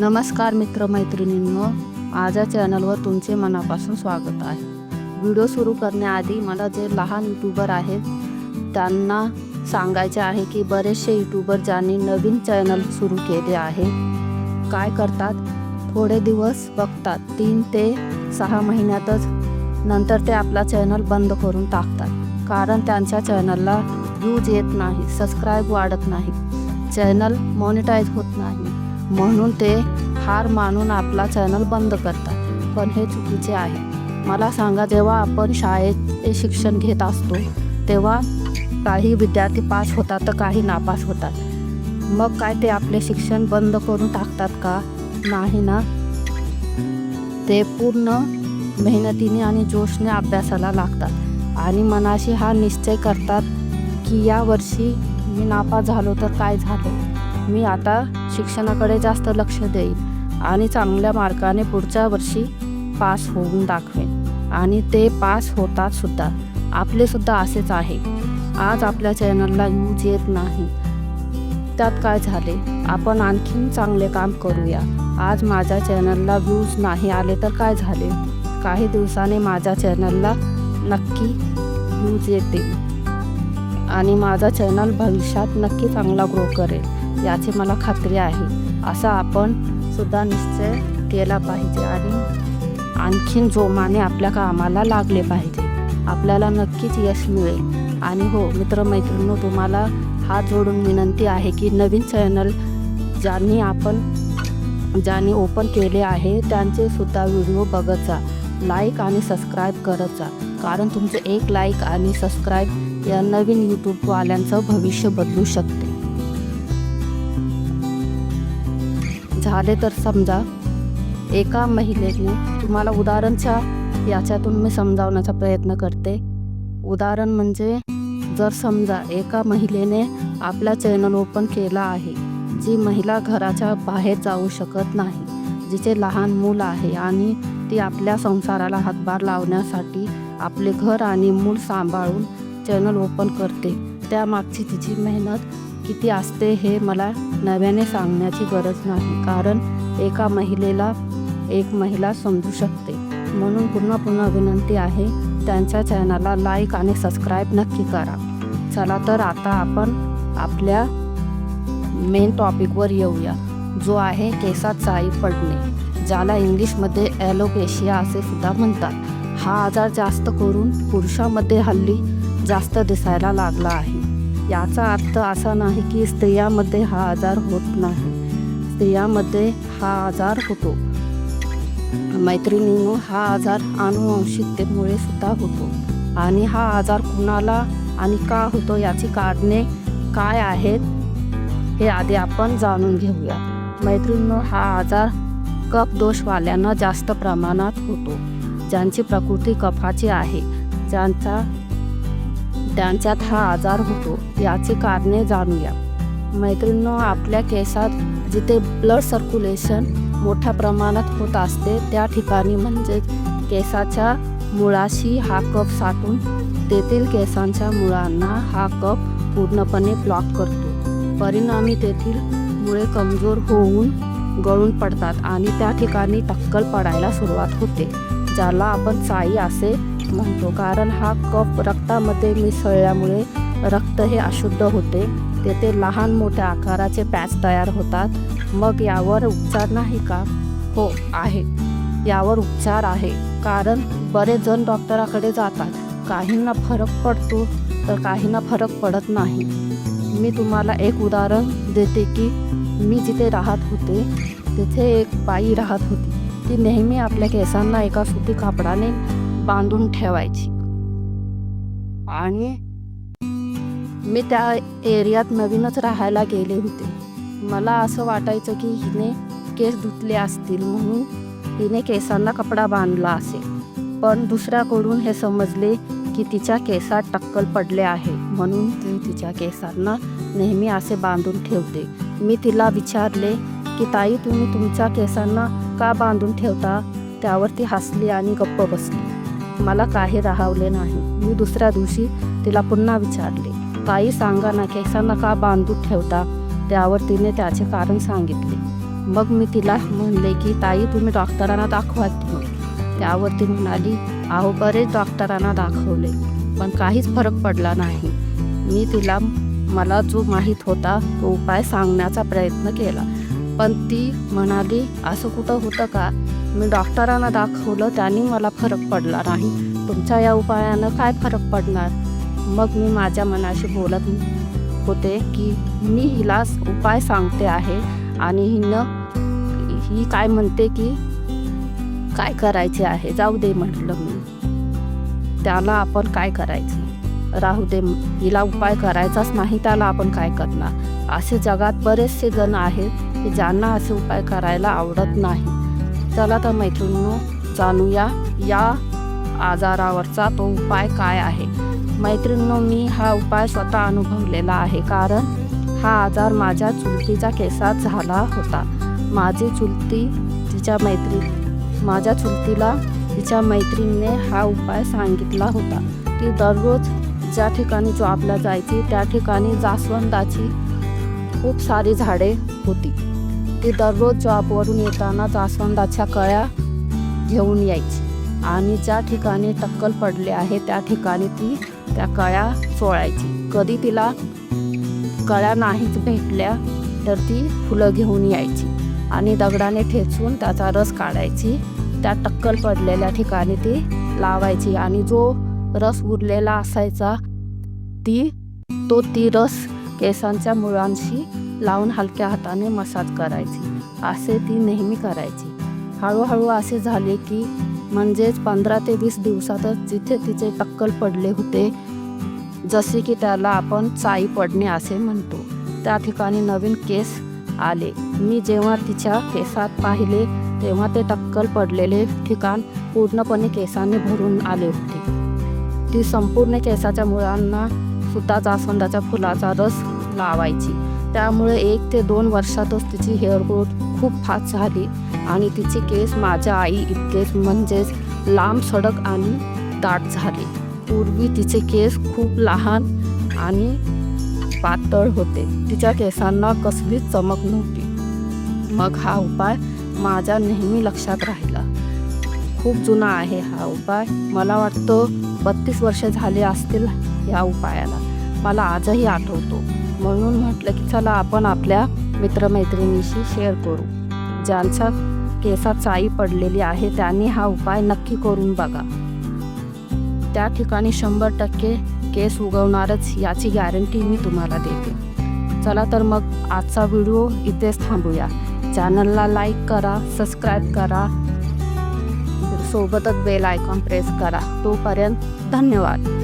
नमस्कार मित्रमैत्रिणींनो माझ्या चॅनलवर तुमचे मनापासून स्वागत आहे. व्हिडिओ सुरू करण्याआधी मला जे लहान यूट्यूबर आहेत त्यांना सांगायचे आहे की बरेचसे यूट्यूबर ज्यांनी नवीन चॅनल सुरू केले आहे काय करतात थोडे दिवस बघतात तीन ते सहा महिन्यातच नंतर ते आपला चॅनल बंद करून टाकतात. कारण त्यांच्या चॅनलला व्ह्यूज येत नाही सबस्क्राईब वाढत नाही चॅनल मॉनिटाईज होत नाही. म्हणून ते हार मानून आपला चॅनल बंद करतात. पण हे चुकीचे आहे. मला सांगा जेव्हा आपण शाळेत शिक्षण घेत असतो तेव्हा काही विद्यार्थी पास होतात तर काही नापास होतात. मग काय ते आपले शिक्षण बंद करून टाकतात का? नाही ना. ते पूर्ण मेहनतीने आणि जोशने अभ्यासाला लागतात. आणि मनाशी हा निश्चय करतात की या वर्षी मी नापास झालो तर काय झालं? मी आता शिक्षणाकडे जास्त लक्ष देईन आणि चांगल्या मार्काने पुढच्या वर्षी पास होऊन दाखवेन. आणि ते पास होतात सुद्धा. आपले सुद्धा असेच आहे. आज आपल्या चॅनलला यूज येत नाही. त्यात काय झाले? आपण आणखीन चांगले काम करूया. आज माझ्या चॅनलला व्ह्यूज नाही आले तर काय झाले? काही दिवसाने माझ्या चॅनलला नक्की व्ह्यूज येतील. आणि माझा चॅनल भविष्यात नक्की चांगला ग्रो करेल याची मला खात्री आहे. असा आपण सुद्धा निश्चय केला पाहिजे आणि आणखीन जोमाने आपल्या कामाला लागले पाहिजे. आपल्याला नक्कीच यश मिळेल. आणि हो मित्रमैत्रिणी तुम्हाला हात जोडून विनंती आहे की नवीन चॅनल ज्यांनी आपण ज्यांनी ओपन केले आहे त्यांचे सुद्धा व्हिडिओ बघत जा. लाईक आणि सबस्क्राईब करत जा. कारण तुमचे एक लाईक आणि सबस्क्राईब या नवीन यूट्यूबवाल्यांचं भविष्य बदलू शकते. झाले तर समजा एका महिलेने तुम्हाला उदाहरणच्या याच्यातून मी समजावण्याचा प्रयत्न करते. उदाहरण म्हणजे जर समजा एका महिलेने आपला चॅनल ओपन केला आहे जी महिला घराच्या बाहेर जाऊ शकत नाही जिचे लहान मूल आहे आणि ती आपल्या संसाराला हातभार लावण्यासाठी आपले घर आणि मूल सांभाळून चॅनल ओपन करते. त्यामागची तिची मेहनत किती असते हे मला नव्याने सांगण्याची गरज नाही. कारण एका महिलेला एक महिला समजू शकते. म्हणून पुन्हा पुन्हा विनंती आहे त्यांच्या चॅनलला लाईक आणि सबस्क्राईब नक्की करा. चला तर आता आपण आपल्या मेन टॉपिकवर येऊया जो आहे केसात साई पडणे ज्याला इंग्लिशमध्ये ॲलोपेशिया असे सुद्धा म्हणतात. हा आजार जास्त करून पुरुषामध्ये हल्ली जास्त दिसायला लागला आहे. याचा अर्थ असा नाही की स्त्रियामध्ये हा आजार होत नाही. स्त्रियामध्ये हा आजार होतो. मैत्रिणीनो हा आजार अनुवंशिकतेमुळे सुद्धा होतो. आणि हा आजार कुणाला आणि का होतो याची कारणे काय आहेत हे आधी आपण जाणून घेऊया. मैत्रिणीनो हा आजार कफ दोषवाल्यांना जास्त प्रमाणात होतो. ज्यांची प्रकृती कफाची आहे ज्यांचा त्यांच्यात हा आजार होतो याची कारणे जाणूया. मैत्रिणींनो आपल्या केसात जिथे ब्लड सर्क्युलेशन मोठ्या प्रमाणात होत असते त्या ठिकाणी म्हणजे केसाच्या मुळाशी हा कप साठून तेथील केसांच्या मुळांना हा कप पूर्णपणे ब्लॉक करतो. परिणामी तेथील मुळे कमजोर होऊन गळून पडतात आणि त्या ठिकाणी टक्कल पडायला सुरुवात होते ज्याला आपण चाई असे म्हणतो. कारण हा कफ रक्तामध्ये मिसळल्यामुळे रक्त हे अशुद्ध होते. तेथे लहान मोठ्या आकाराचे पॅच तयार होतात. मग यावर उपचार नाही का? हो आहे. यावर उपचार आहे. कारण बरेच जण डॉक्टराकडे जातात. काहींना फरक पडतो तर काहींना फरक पडत नाही. मी तुम्हाला एक उदाहरण देते की मी जिथे राहत होते तिथे एक बाई राहत होती. ती नेहमी आपल्या केसांना एका सुती कापडाने बांधून ठेवायची. आणि मी त्या एरियात नवीनच राहायला गेले होते. मला असं वाटायचं की हिने केस धुतले असतील म्हणून हिने केसांना कपडा बांधला असेल. पण दुसऱ्याकडून हे समजले की तिच्या केसात टक्कल पडले आहे म्हणून ती तिच्या केसांना नेहमी असे बांधून ठेवते. मी तिला विचारले की ताई तुम्ही तुमच्या केसांना का बांधून ठेवता? त्यावर ती हसली आणि गप्प बसली. मला काही राहवले नाही. मी दुसऱ्या दिवशी तिला पुन्हा विचारले ताई सांगा ना केसांना का बांधून ठेवता? त्यावर तिने त्याचे कारण सांगितले. मग मी तिला म्हणले की ताई तुम्ही डॉक्टरांना दाखवा त्यावर ती म्हणाली अहो बरेच डॉक्टरांना दाखवले पण काहीच फरक पडला नाही. मी तिला मला जो माहीत होता तो उपाय सांगण्याचा प्रयत्न केला. पण ती म्हणाली असं कुठं होतं का? मी डॉक्टरांना दाखवलं त्यांनी मला फरक पडला नाही. तुमच्या या उपायानं काय फरक पडणार? मग मी माझ्या मनाशी बोलत होते की मी हिला उपाय सांगते आहे आणि हिनं ही काय म्हणते की काय करायचे आहे? जाऊ दे म्हटलं मी. त्याला आपण काय करायचं? राहू दे हिला उपाय करायचाच नाही त्याला आपण काय करणार? असे जगात बरेचसे जण आहेत की ज्यांना असे उपाय करायला आवडत नाही. चला तर मैत्रिणींनो जाणूया या आजारावरचा तो उपाय काय आहे. मैत्रिणींनो मी हा उपाय स्वतः अनुभवलेला आहे. कारण हा आजार माझ्या चुलतीच्या केसात झाला होता. माझी चुलती तिच्या मैत्री माझ्या चुलतीला तिच्या मैत्रिणीने हा उपाय सांगितला होता. ती दररोज ज्या ठिकाणी जॉबला जायची त्या ठिकाणी जास्वंदाची खूप सारी झाडे होती. ती दररोज जॉबवरून येताना जास्वंदाच्या कळ्या घेऊन यायची. आणि ज्या ठिकाणी टक्कल पडले आहे त्या ठिकाणी ती त्या कळ्या चोळायची. कधी तिला कळ्या नाहीच भेटल्या तर ती फुलं घेऊन यायची आणि दगडाने ठेचून त्याचा रस काढायची. त्या टक्कल पडलेल्या ठिकाणी ती लावायची आणि जो रस उरलेला असायचा ती तो ती रस केसांच्या मुळांशी लावून हलक्या हाताने मसाज करायची. असे ती नेहमी करायची. हळूहळू असे झाले की म्हणजेच पंधरा ते वीस दिवसातच जिथे तिचे टक्कल पडले होते जसे की त्याला आपण चाई पडणे असे म्हणतो. त्या ठिकाणी नवीन केस आले. मी जेव्हा तिच्या केसात पाहिले तेव्हा ते टक्कल पडलेले ठिकाण पूर्णपणे केसाने भरून आले होते. ती संपूर्ण केसाच्या मुळांना सुद्धा जास्वंदाच्या फुलाचा रस लावायची. त्यामुळे एक ते दोन वर्षातच तिची हेअर ग्रोथ खूप फास्ट झाली आणि तिचे केस माझ्या आई इतकेच म्हणजेच लांब सडक आणि दाट झाले. पूर्वी तिचे केस खूप लहान आणि पातळ होते. तिच्या केसांना कसलीच चमक नव्हती. मग हा उपाय माझ्या नेहमी लक्षात राहिला. खूप जुना आहे हा उपाय. मला वाटतं बत्तीस वर्ष झाले असतील या उपायाला. मला आजही आठवतो. म्हणून म्हटलं की चला आपण आपल्या मित्रमैत्रिणीशी शेअर करू. ज्यांच्या केसात चाई पडलेली आहे त्यांनी हा उपाय नक्की करून बघा. त्या ठिकाणी शंभर टक्के केस उगवणारच याची गॅरंटी मी तुम्हाला देते. चला तर मग आजचा व्हिडिओ इथेच थांबूया. चॅनलला लाईक करा सबस्क्राईब करा. सोबतच बेल आयकॉन प्रेस करा. तोपर्यंत धन्यवाद.